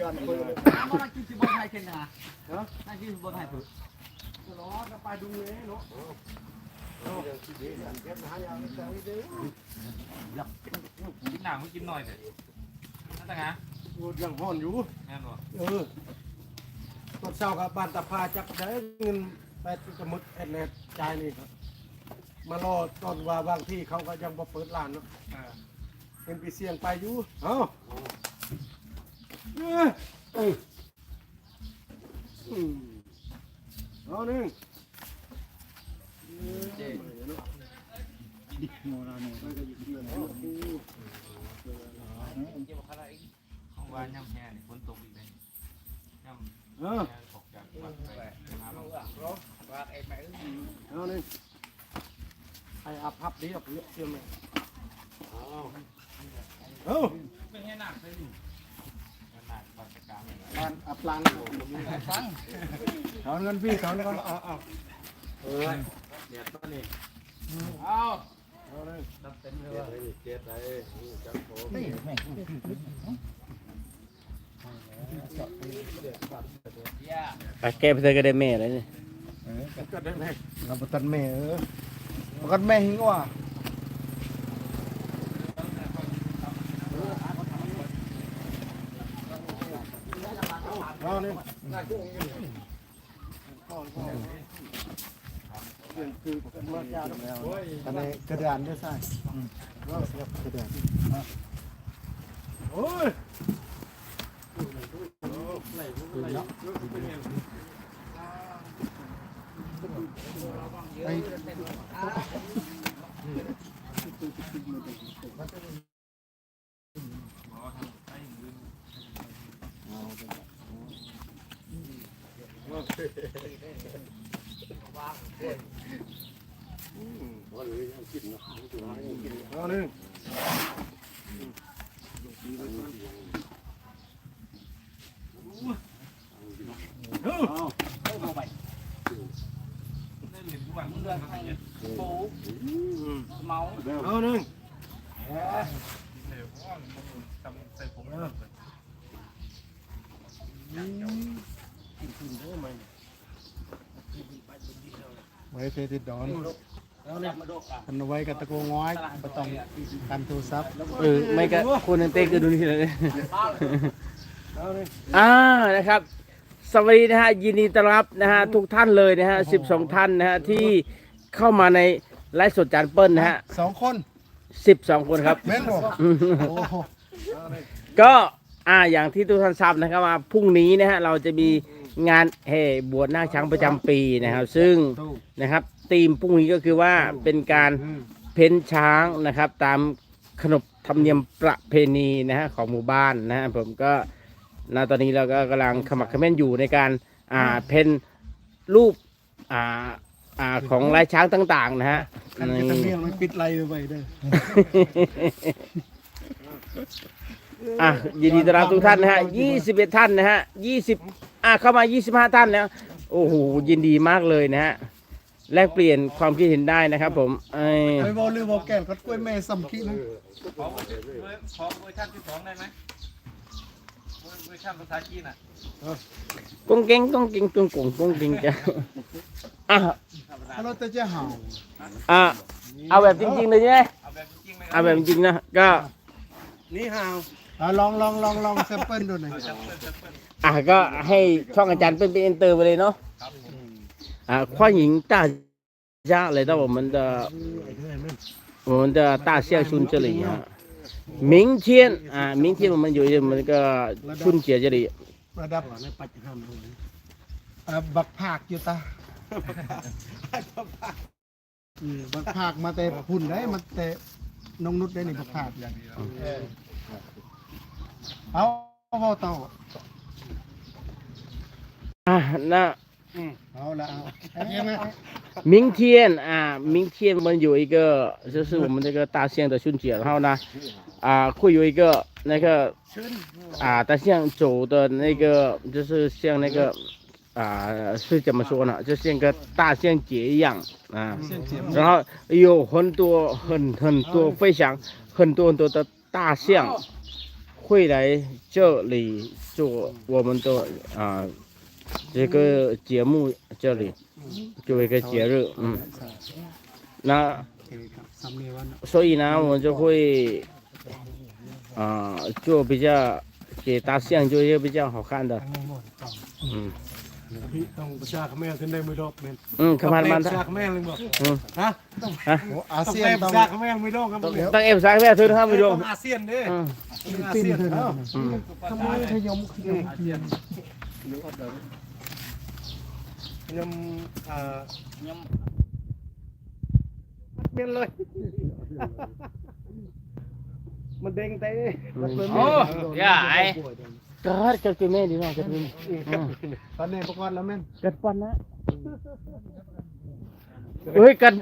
ย้อนเปิดมามากินสิบนไทยเช่นนะนั่งกินสิบนไทยเผือกร้อนไปดูเลยเนาะกินหนังไม่กินหน่อยเถอะนั่นแต่ไงโอ้ยังห่อนอยู่แม่นบ่เออตอนเช้าครับบ้านตาพาจับได้เงินไปกระมึกแอดแลนจ่ายนี่ครับ มารอตอนว่าบางที่เขาก็ยังบ่เปิดร้านเนาะเออเป็นปีเสียงไปอยู่เอ้าเอ้ยเอ้ยอืมเอาหนึ่งเจ๊เกี่ยวกับอะไรอีกของวานย่ำแห่นี่ฝนตกอีกเลยย่ำเออ แห่ตกจากวัดไปหาลง ว่าไอ้แม่ เอาหนึ่งให้ อับพับดีอับเยอะเสียไหมเอาเป็นแห่หนักเลยดิหนักวัดกลางเลยบ้านอับลังฟังถอนเงินพี่ถอนเงินเอาเอาเออเดี๋ยวต้นนี่เอาเอาเลยตัดเต็มเลยว่ะย่าไปแก้ไปเธอก็ได้แม่เลยนี่ก็ได้ไหมเราประตันแม่เออ กันแม่หิงว่าเอนึ่งเองอันนี้กระดานด้วยใช่เสียบกระดานโอ้ยไอ้ เอาหนึ่งเอา ได้เหรียญทุกวันมึงเดือนอะไรเงี้ย ปูเมา เอาหนึ่ง เดี๋ยวเพราะว่ามันทำใส่ผมแล้ว ไว้เพติดดอนเอาเนี่ยอันเอาไว้กับตะโกง้อยก็ต้องการโทรศัพท์เออไม่ก็คนเต้ก็ดูนี่เลยเอาหนึ่งอ่านะครับ สวัสดีนะฮะยินดีต้อนรับนะฮะทุกท่านเลยนะฮะสิบสองท่านนะฮะที่เข้ามาในไลฟ์สดจานเปิ้ลนะฮะสองคนสิบสองคนครับแม่นบ่โอ้โหก็อ่าอย่างที่ทุกท่านทราบนะครับว่าพรุ่งนี้นะฮะเราจะมี งานแห่บวชนาคช้างประจำปีนะครับ ซึ่งนะครับธีมพรุ่งนี้ก็คือว่าเป็นการเพ้นช้างนะครับ ตามขนบธรรมเนียมประเพณีนะฮะของหมู่บ้านนะฮะผมก็ณตอนนี้เราก็กำลังขมักเขม้นอยู่ในการอ่าเพ้นรูปอ่าอ่าของลายช้างต่าง ๆ นะฮะกันจะตั้งเรื่องไม่ปิดไรไว้เด้ออะยินดีต้อนรับทุกท่านนะฮะ21 ท่านนะฮะ20 อะเข้ามา 25 ท่านแล้ว โอ้โหยินดีมากเลยนะฮะแลกเปลี่ยนความคิดเห็นได้นะครับ ผมเอ้ยไปบอกลือบอกแก่นก็กล้วยแม่ซ้ำขี้นะขอเวอร์ขอเวอร์ชันที่สองได้ไหมเวอร์ชันภาษาจีนอะกุ้งเก่งกุ้งเก่งกุ้งกุ้งกุ้งเก่งจ้ะอะถ้าเราจะจะเห่าอะเอาแบบจริงๆเลยใช่ไหมเอาแบบจริงไหมครัเอาแบบจริงๆนะก็นี่ฮาวอะลองลองลองลองแซมเปิลดูหน่อย จับเปิ้ลจับเปิ้ล อ่ะก็ให้ช่องอาจารย์เป็นเป็นเอนเตอร์ไปเลยเนาะ ครับผม อ่ะ欢迎大家来到我们的我们的大象村这里啊。明天啊，明天我们有我们那个春节这里 ระดับอ่ะบักผากอยู่ตาอืมบักผากมาแต่พุ่นได้มาแต่นงนุชได้นี่บักผากเอาเอาเอาเต่า 啊，那 เอา 啊，那嗯，好了，听？明天啊，明天我们有一个，就是我们这个大象的春检，然后呢，啊，会有一个那个啊，大象走的那个，就是像那个啊，是怎么说呢？就像个大象节一样啊，然后有很多很很多非常很多很多的大象会来这里做我们的啊。这个节目这里做一个节日，嗯，那 โอเคครับสำเนียงวัน 所以呢，我们就会啊、做比较给大象做一些比较好看的， ทั้งนี้หมดต้อง 嗯 พี่ต้องประชาขแม่ถึงได้ไม่รอบแม่น 嗯，看慢慢 ประชา 的， ขแม่เลยบอก 嗯 ฮะ โอ้อา ต้อง เซียน เล่ป ต้อ ระ ง ชาขแม่ไม่รอบครับเดี๋ยว 当 F 三月推他们 ต้ 就 อง，อาเซียนเด้ 嗯 อา ปิ้น เซียน เท่านั้ เอ้าน 嗯 ทำไมขยมขยม เพียนยำอ่ายังเปลี่ยนเลยมันเด้งเต้โอ้ยาย Kat kat ke main di mana kat main. ตอนนี้ประกอบแล้วแม่น Kat pan nak. เฮ้ยกัน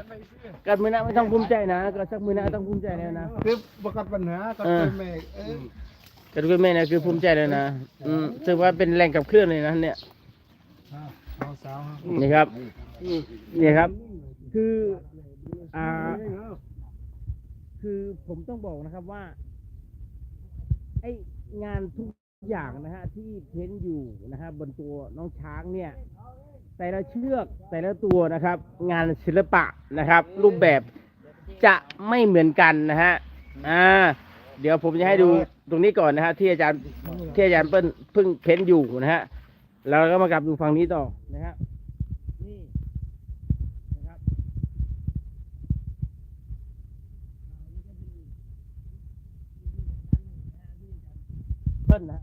กันมือหนะไม่ต้องภูมิใจนะก็สักมือหนะต้องภูมิใจแล้วนะคือประกอบปัญหาก็เออเป็นแม่เอ้ยกันคือแม่นะคือภูมิใจแล้วนะอืมถือว่าเป็นแรงขับเคลื่อนเลยนะเนี่ยเอาสาว นี่ครับ นี่ครับ คืออ่าคือผมต้องบอกนะครับว่า ไองานทุกอย่างนะฮะที่เพ้นอยู่นะฮะบนตัวน้องช้างเนี่ย แต่ละเชือกแต่ละตัวนะครับ งานศิลปะนะครับ รูปแบบจะไม่เหมือนกันนะฮะอ่าเดี๋ยวผมจะให้ดูตรงนี้ก่อนนะฮะที่อาจารย์ที่อาจารย์เปิ้ลเพิ่งเพ้นอยู่นะฮะ แล้วก็มากลับดูฝั่งนี้ต่อนะครับนี่นะครับเปิ้ลนะครับ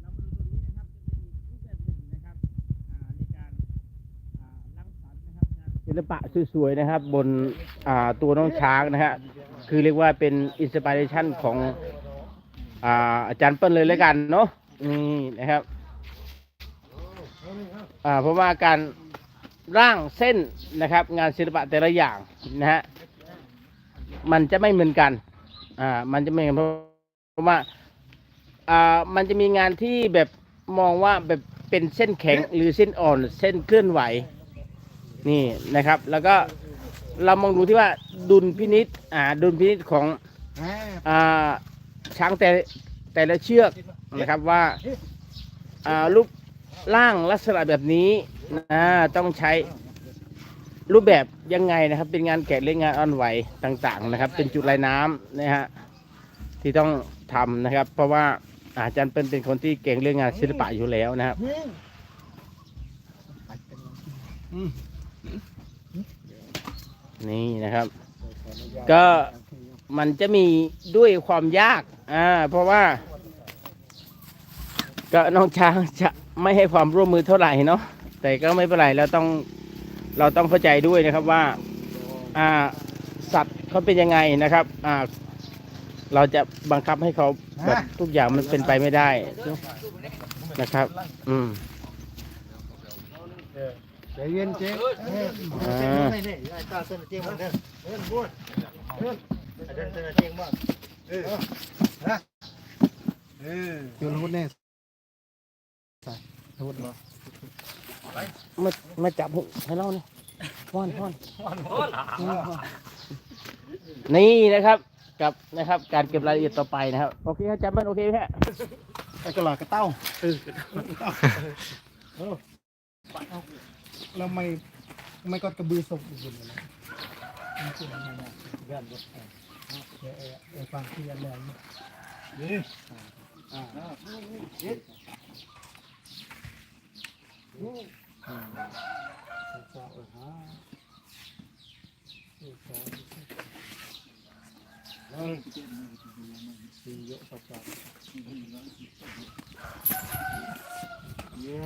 เราดูตรงนี้นะครับจะมีที่เจ็ดหนึ่งนะครับอ่าในการอ่ารังสรรค์นะครับศิลปะสวยๆนะครับ บนอ่าตัวน้องช้างนะฮะคือเรียกว่าเป็นอินสปิเรชันของอ่าอาจารย์เปิ้ลเลยแล้วกันเนาะนี่นะครับ อ่าเพราะว่าการร่างเส้นนะครับ งานศิลปะแต่ละอย่างนะฮะมันจะไม่เหมือนกันอ่ามันจะไม่เหมือนกันเพราะว่าอ่ามันจะมีงานที่แบบมองว่าแบบเป็นเส้นแข็งหรือเส้นอ่อน เส้นเคลื่อนไหวนี่นะครับ แล้วก็เรามองดูที่ว่าดุลพินิษอ่าดุลพินิษของอ่าช้างแต่แต่ละเชือกนะครับว่าอ่ารูป ร่างลักษณะแบบนี้นะต้องใช้รูปแบบยังไงนะครับ เป็นงานแกะเล่นงานอ่อนไหวต่าง ๆ นะครับ เป็นจุดลายน้ำนะฮะที่ต้องทำนะครับ เพราะว่าอาจารย์เป็นเป็นคนที่เก่งเรื่องงานศิลปะอยู่แล้วนะครับนี่นะครับ ก็มันจะมีด้วยความยากอ่าเพราะว่า ก็น้องช้างจะ ไม่ให้ความร่วมมือเท่าไหร่เนาะแต่ก็ไม่เป็นไรเราต้องเราต้องเข้าใจด้วยนะครับว่าอ่าสัตว์เขาเป็นยังไงนะครับอ่าเราจะบังคับให้เขาแบบทุกอย่างมันเป็นไปไม่ได้นะครับ อืมใจเย็นเจ๊อ่าตาเส้นเจ๊มันเด้อเฮ้ยบวชเฮ้ยอาจารย์เส้นเจ๊บ้างเออฮะเออเจอหุ่นแน่ใส่หุ่นบ่มามาจับหุให้เราเนี่ยพ่อนพ่อนนี่นะครับ กับนะครับ การเก็บรายละเอียดต่อไปนะครับ โอเคครับจับมันโอเคไหมฮะไอ้กระหลากระเต้าเออแล้วไม่ไม่ก็กระบือศพอีกคนเลยนะมันคืออะไรนะย่านรถไฟเออเออเออฟังที่ยันแรงนี่อ่า อ่าอ่าเออฮะเออเออเออสี่เยอะสักๆเย้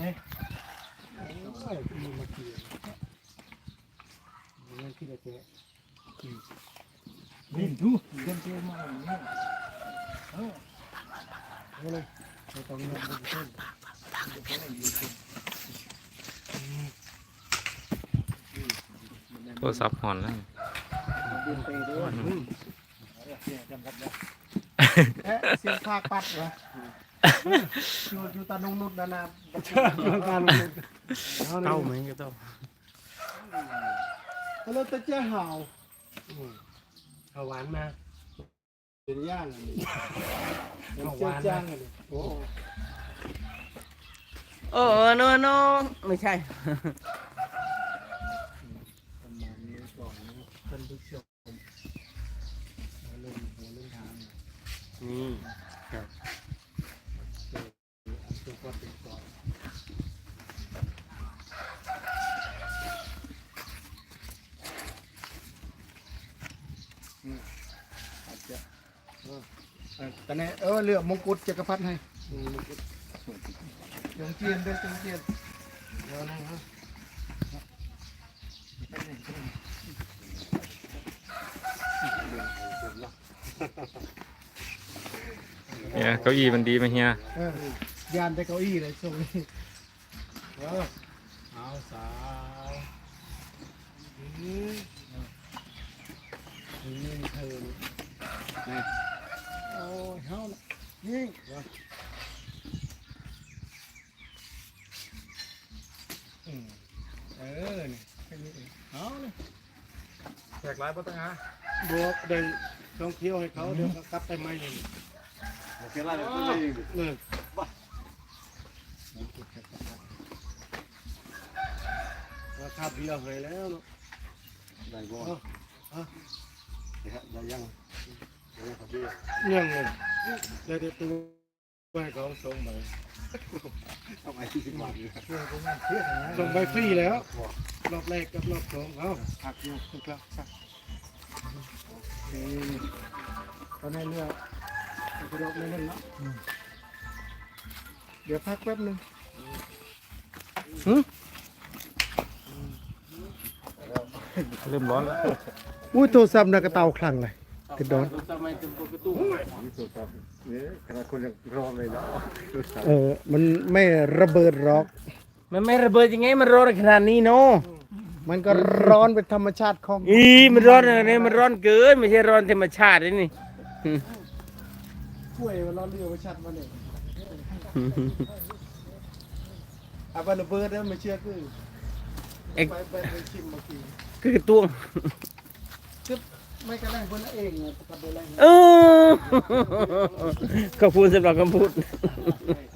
โอ้ยมีมาเกี่ยวนี่ที่เราเจอนี่ดูเดินเจอมาเนี่ยเออเอาเลยเราต้องเงินบุญเส้ โทรศัพท์หอนแล้วเดินไปด้วยเอ๊ะเสียงภาคปัดเหรออยู่อยู่ตานุงนุดนานาอยู่ตานุงนุดเอาเต้าเลยไหมก็เต้าแล้วตะเจ้าห่าวเอาหวานมาเป็นย่างอันนี้เอาหวานย่างอันนี้โอ้โอ้โนโนไม่ใช่ ประมาณนี้ก่อนนะท่านผู้ชมเอาเล่นหัวเล่นทาง นี่ครับอันตัวก็ติดก่อนอืมอาจจะเออเออแต่เนี่ยเออเลือกมงกุฎจักรพรรดิให้อืมมงกุฎจงเจียนด้วยจงเจียนเดี๋ยวนะฮะเนี่ ยเก้าอี้มันดีไหมเฮียเออยานได้เก้าอี้เลยส่งนี่เออเอาสาวนี่เธอนี่โอ้ยเฮาน่ะนี่เดี๋ยวอืมเออนี่แค่นี้เองเอาเลยแขกร้ายปะตั้งฮะบวกได้ท่องเที่ยวให้เขาเดี๋ยวเขากลับไปใหม่เลย แขกร้ายปะตั้งเออราคาเบียร์หายแล้วเนาะได้บ่เอาเอาได้ยังได้ยังครับพี่เนี่ยงเลยได้แต่ตัวให้เขาส่งไปต้องไอ้ที่สิบบาทอยู่ส่งไปฟรีแล้ว รอบแรกกับรอบสองเอาหักอยู่คุณครับครับโอเคตอนนี้เลือก กระโดดไม่เล่นแล้วเดี๋ยวพักแป๊บหนึงเริ่มร้อนแล้วอุ้ยโทรศัพท์นะกระเตาคลังเลยติดดอน ทำไมถึงประตูนี่สุดครับนี่ขนาดคนยังร้อนเลยนะเออ มันไม่ระเบิดหรอก มันไม่ระเบิดยังไงมันร้อนขนาดนี้เนาะมันก็ร้อนเป็นธรรมชาติของอีมันร้อนอะไรเนี่ยมันร้อนเกินไม่ใช่ร้อนธรรมชาติเลยนี่ กล้วยมันร้อนเรียวชัดมาเนี่ยเอาไประเบิดแล้วไม่เชื่อคือเอ็ก ไปไปไปชิมเมื่อกี้คือกระตุ้งคือไม่กระด้างคนละเองไงกับโบราณเออขอบคุณสำหรับคำพูดเ